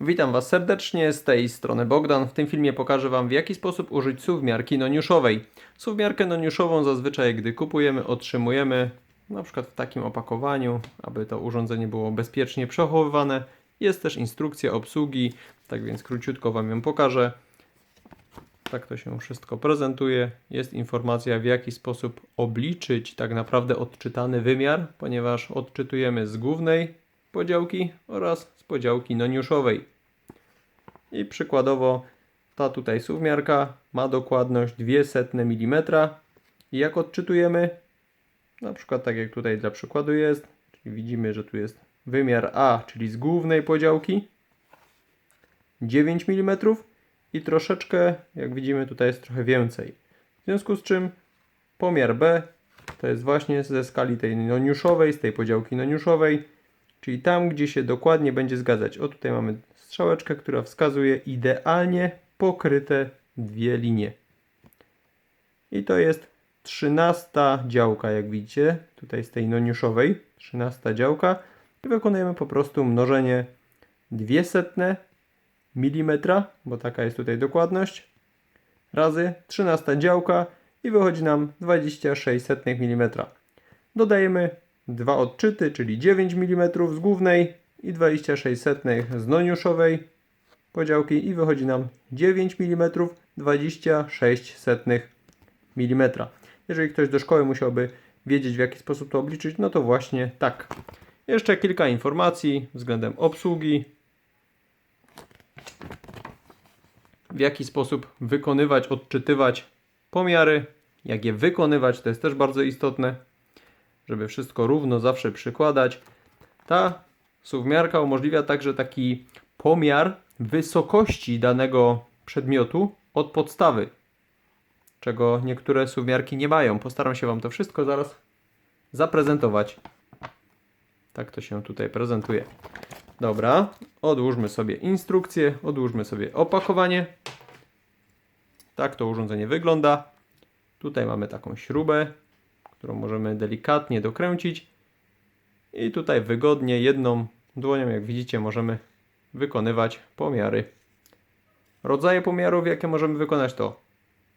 Witam Was serdecznie, z tej strony Bogdan. W tym filmie pokażę Wam w jaki sposób użyć suwmiarki noniuszowej. Suwmiarkę noniuszową zazwyczaj gdy kupujemy, otrzymujemy na przykład w takim opakowaniu, aby to urządzenie było bezpiecznie przechowywane. Jest też instrukcja obsługi, tak więc króciutko Wam ją pokażę. Tak to się wszystko prezentuje. Jest informacja w jaki sposób obliczyć tak naprawdę odczytany wymiar, ponieważ odczytujemy z głównej podziałki oraz z podziałki noniuszowej. I przykładowo ta tutaj suwmiarka ma dokładność 200 mm. I jak odczytujemy? Na przykład tak jak tutaj dla przykładu jest, czyli widzimy, że tu jest wymiar A, czyli z głównej podziałki 9 mm i troszeczkę, jak widzimy, tutaj jest trochę więcej. W związku z czym pomiar B to jest właśnie ze skali tej noniuszowej, z tej podziałki noniuszowej, czyli tam, gdzie się dokładnie będzie zgadzać. O, tutaj mamy strzałeczkę, która wskazuje idealnie pokryte dwie linie. I to jest 13 działka, jak widzicie, tutaj z tej noniuszowej, 13 działka. I wykonujemy po prostu mnożenie 200 mm, bo taka jest tutaj dokładność, razy 13 działka i wychodzi nam 26 mm. Dodajemy dwa odczyty, czyli 9 mm z głównej i 26 z noniuszowej podziałki i wychodzi nam 9 mm 26 mm. Jeżeli ktoś do szkoły musiałby wiedzieć w jaki sposób to obliczyć, no to właśnie tak. Jeszcze kilka informacji względem obsługi. W jaki sposób wykonywać, odczytywać pomiary, jak je wykonywać, to jest też bardzo istotne, żeby wszystko równo zawsze przykładać. Ta suwmiarka umożliwia także taki pomiar wysokości danego przedmiotu od podstawy, czego niektóre suwmiarki nie mają. Postaram się Wam to wszystko zaraz zaprezentować. Tak to się tutaj prezentuje. Dobra, odłóżmy sobie instrukcję, odłóżmy sobie opakowanie. Tak to urządzenie wygląda. Tutaj mamy taką śrubę, którą możemy delikatnie dokręcić. I tutaj wygodnie jedną dłonią, jak widzicie, możemy wykonywać pomiary. Rodzaje pomiarów, jakie możemy wykonać to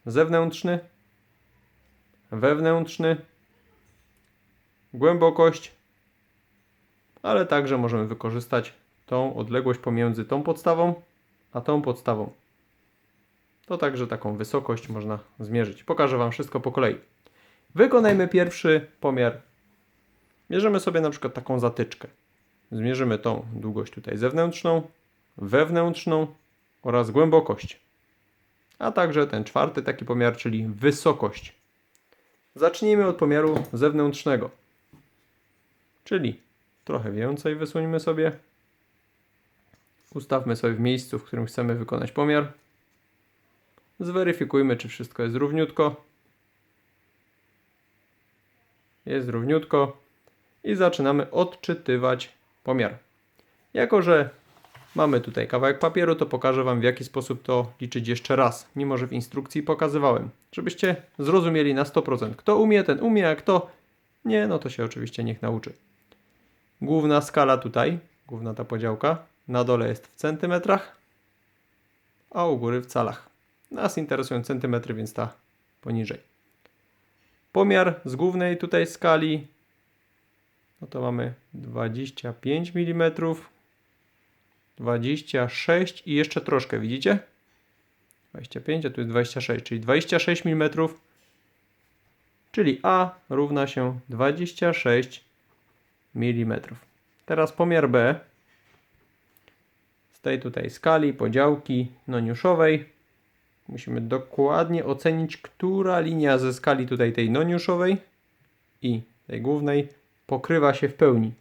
zewnętrzny, wewnętrzny, głębokość, ale także możemy wykorzystać tą odległość pomiędzy tą podstawą a tą podstawą. To także taką wysokość można zmierzyć. Pokażę Wam wszystko po kolei. Wykonajmy pierwszy pomiar. Mierzymy sobie na przykład taką zatyczkę. Zmierzymy tą długość tutaj zewnętrzną, wewnętrzną oraz głębokość. A także ten czwarty taki pomiar, czyli wysokość. Zacznijmy od pomiaru zewnętrznego. Czyli trochę więcej wysuńmy sobie. Ustawmy sobie w miejscu, w którym chcemy wykonać pomiar. Zweryfikujmy, czy wszystko jest równiutko. Jest równiutko. I zaczynamy odczytywać pomiar. Jako, że mamy tutaj kawałek papieru, to pokażę Wam w jaki sposób to liczyć jeszcze raz, mimo że w instrukcji pokazywałem, żebyście zrozumieli na 100%. Kto umie, ten umie, a kto nie, no to się oczywiście niech nauczy. Główna skala tutaj, główna ta podziałka, na dole jest w centymetrach, a u góry w calach. Nas interesują centymetry, więc ta poniżej. Pomiar z głównej tutaj skali, no to mamy 25 mm, 26 i jeszcze troszkę, widzicie? 25, a tu jest 26, czyli 26 mm, czyli A równa się 26 mm. Teraz pomiar B z tej tutaj skali, podziałki noniuszowej. Musimy dokładnie ocenić, która linia ze skali tutaj tej noniuszowej i tej głównej pokrywa się w pełni.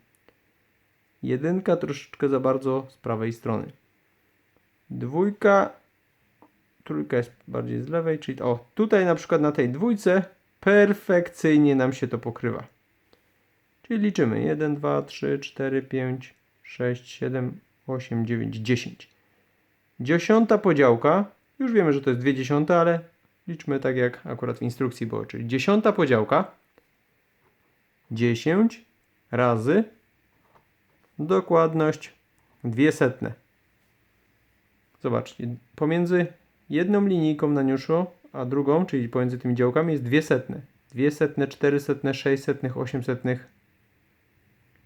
Jedynka troszeczkę za bardzo z prawej strony. Dwójka, trójka jest bardziej z lewej, czyli o, tutaj na przykład na tej dwójce perfekcyjnie nam się to pokrywa. Czyli liczymy 1, 2, 3, 4, 5, 6, 7, 8, 9, 10. Dziesiąta podziałka, już wiemy, że to jest 2 dziesiąte, ale liczmy tak jak akurat w instrukcji było, czyli dziesiąta podziałka 10 razy dokładność 2 setne. zobaczcie, pomiędzy jedną linijką naniuszu, a drugą, czyli pomiędzy tymi działkami jest dwie setne. Dwie setne, cztery setne, sześć setnych, osiem setnych.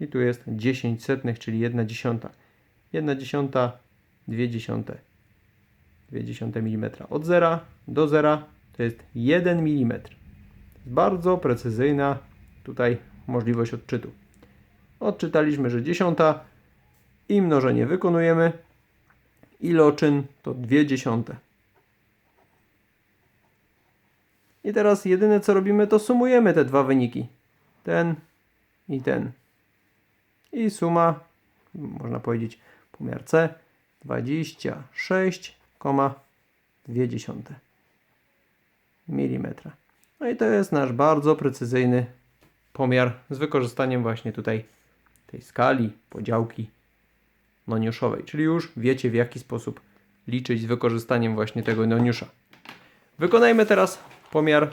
I tu jest 10 setnych, czyli 1 dziesiąta. 1 dziesiąta, 2 dziesiąte. 2 dziesiąte mm. Od 0 do 0 to jest 1 mm. Bardzo precyzyjna tutaj możliwość odczytu. Odczytaliśmy, że dziesiąta i mnożenie wykonujemy. Iloczyn to 2 dziesiąte. I teraz jedyne co robimy to sumujemy te dwa wyniki. Ten i ten. I suma, można powiedzieć pomiar C, 26,2 mm. No i to jest nasz bardzo precyzyjny pomiar z wykorzystaniem właśnie tutaj tej skali, podziałki noniuszowej. Czyli już wiecie w jaki sposób liczyć z wykorzystaniem właśnie tego noniusza. Wykonajmy teraz pomiar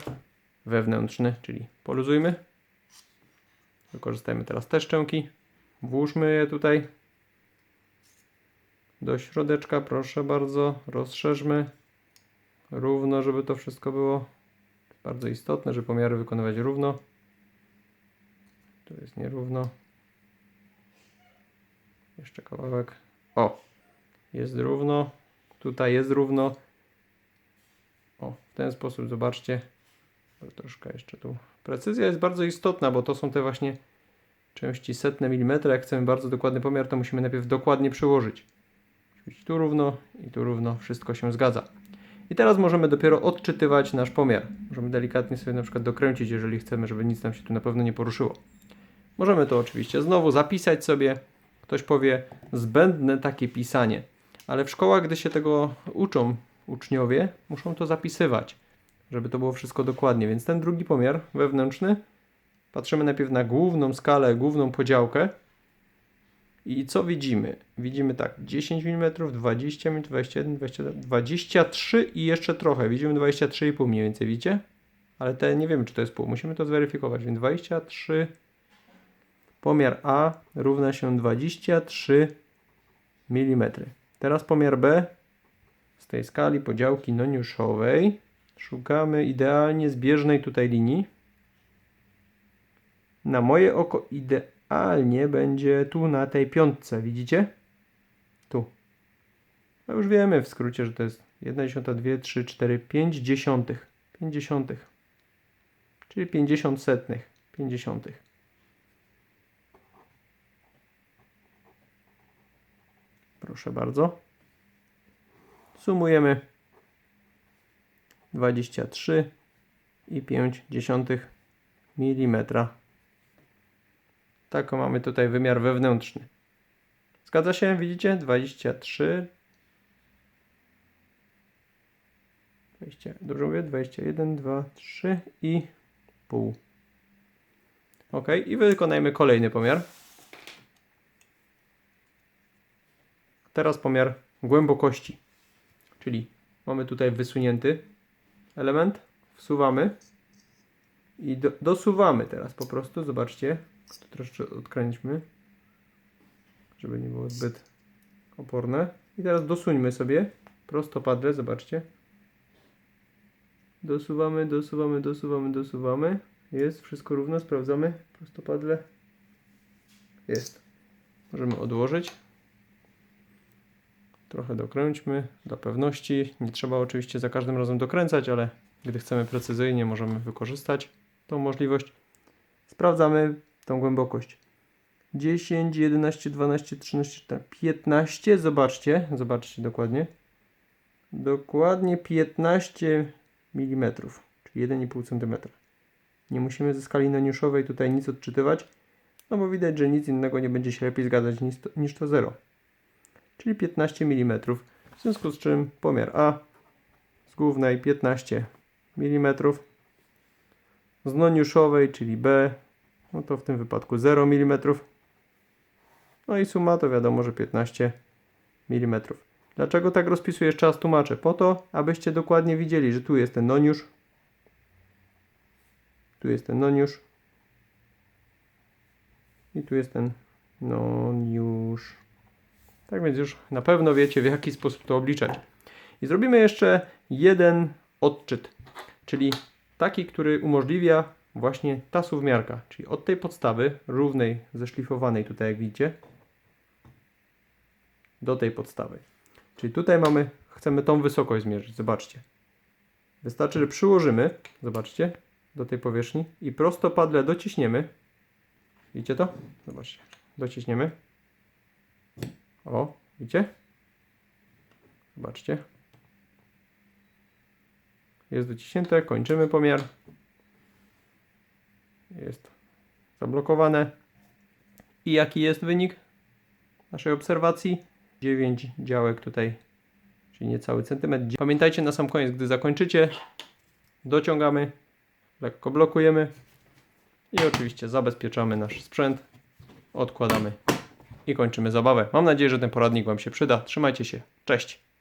wewnętrzny, czyli poluzujmy. Wykorzystajmy teraz te szczęki. Włóżmy je tutaj do środeczka, proszę bardzo. Rozszerzmy równo, żeby to wszystko było bardzo istotne, żeby pomiary wykonywać równo. Tu jest nierówno. Jeszcze kawałek. O, jest równo. Tutaj jest równo. O, w ten sposób zobaczcie. Troszkę jeszcze tu. Precyzja jest bardzo istotna, bo to są te właśnie części setne milimetra. Jak chcemy bardzo dokładny pomiar, to musimy najpierw dokładnie przyłożyć. Tu równo i tu równo. Wszystko się zgadza. I teraz możemy dopiero odczytywać nasz pomiar. Możemy delikatnie sobie na przykład dokręcić, jeżeli chcemy, żeby nic nam się tu na pewno nie poruszyło. Możemy to oczywiście znowu zapisać sobie. Ktoś powie, zbędne takie pisanie. Ale w szkołach, gdy się tego uczą uczniowie, muszą to zapisywać, żeby to było wszystko dokładnie. Więc ten drugi pomiar wewnętrzny, patrzymy najpierw na główną skalę, główną podziałkę. I co widzimy? Widzimy tak, 10 mm, 20 mm, 21, 22, 23 i jeszcze trochę. Widzimy 23,5 mniej więcej, widzicie? Ale te nie wiemy, czy to jest pół. Musimy to zweryfikować. Więc 23 Pomiar A równa się 23 mm. Teraz pomiar B z tej skali podziałki noniuszowej. Szukamy idealnie zbieżnej tutaj linii. Na moje oko idealnie będzie tu na tej piątce, widzicie? Tu. No już wiemy w skrócie, że to jest 1 dziesiąta, 2, 3, 4, 5 dziesiątych. 5 dziesiątych. Czyli 50 setnych. 50. Proszę bardzo. Sumujemy 23 i 5 dziesiątych milimetra. Taką mamy tutaj wymiar wewnętrzny. Zgadza się? Widzicie? 23 20, dobrze mówię? 21, 2, 3 i pół. Ok, i wykonajmy kolejny pomiar. Teraz pomiar głębokości. Czyli mamy tutaj wysunięty element, wsuwamy i do, dosuwamy teraz po prostu. Zobaczcie, to troszeczkę odkręćmy, żeby nie było zbyt oporne. I teraz dosuńmy sobie prostopadle, zobaczcie. Dosuwamy, dosuwamy, dosuwamy, dosuwamy. Jest, wszystko równo, sprawdzamy. Prostopadle. Jest. Możemy odłożyć. Trochę dokręćmy dla pewności. Nie trzeba oczywiście za każdym razem dokręcać, ale gdy chcemy precyzyjnie, możemy wykorzystać tą możliwość. Sprawdzamy tą głębokość. 10, 11, 12, 13, 15. Zobaczcie, zobaczcie dokładnie. Dokładnie 15 mm, czyli 1,5 cm. Nie musimy ze skali naniuszowej tutaj nic odczytywać, no bo widać, że nic innego nie będzie się lepiej zgadzać niż to, niż to 0 czyli 15 mm. W związku z czym pomiar A z głównej 15 mm, z noniuszowej, czyli B, no to w tym wypadku 0 mm. No i suma to wiadomo, że 15 mm. Dlaczego tak rozpisuję? Raz tłumaczę. Po to, abyście dokładnie widzieli, że tu jest ten noniusz, tu jest ten noniusz i tu jest ten noniusz. Tak więc już na pewno wiecie, w jaki sposób to obliczać. I zrobimy jeszcze jeden odczyt, czyli taki, który umożliwia właśnie ta suwmiarka, czyli od tej podstawy równej, zeszlifowanej tutaj jak widzicie, do tej podstawy. Czyli tutaj mamy, chcemy tą wysokość zmierzyć, zobaczcie. Wystarczy, że przyłożymy, zobaczcie, do tej powierzchni i prostopadle dociśniemy. Widzicie to? Zobaczcie, dociśniemy. O, widzicie? Zobaczcie. Jest dociśnięte, kończymy pomiar. Jest zablokowane. I jaki jest wynik naszej obserwacji? 9 działek tutaj, czyli niecały centymetr. Pamiętajcie na sam koniec, gdy zakończycie, dociągamy, lekko blokujemy i oczywiście zabezpieczamy nasz sprzęt, odkładamy i kończymy zabawę. Mam nadzieję, że ten poradnik Wam się przyda. Trzymajcie się. Cześć!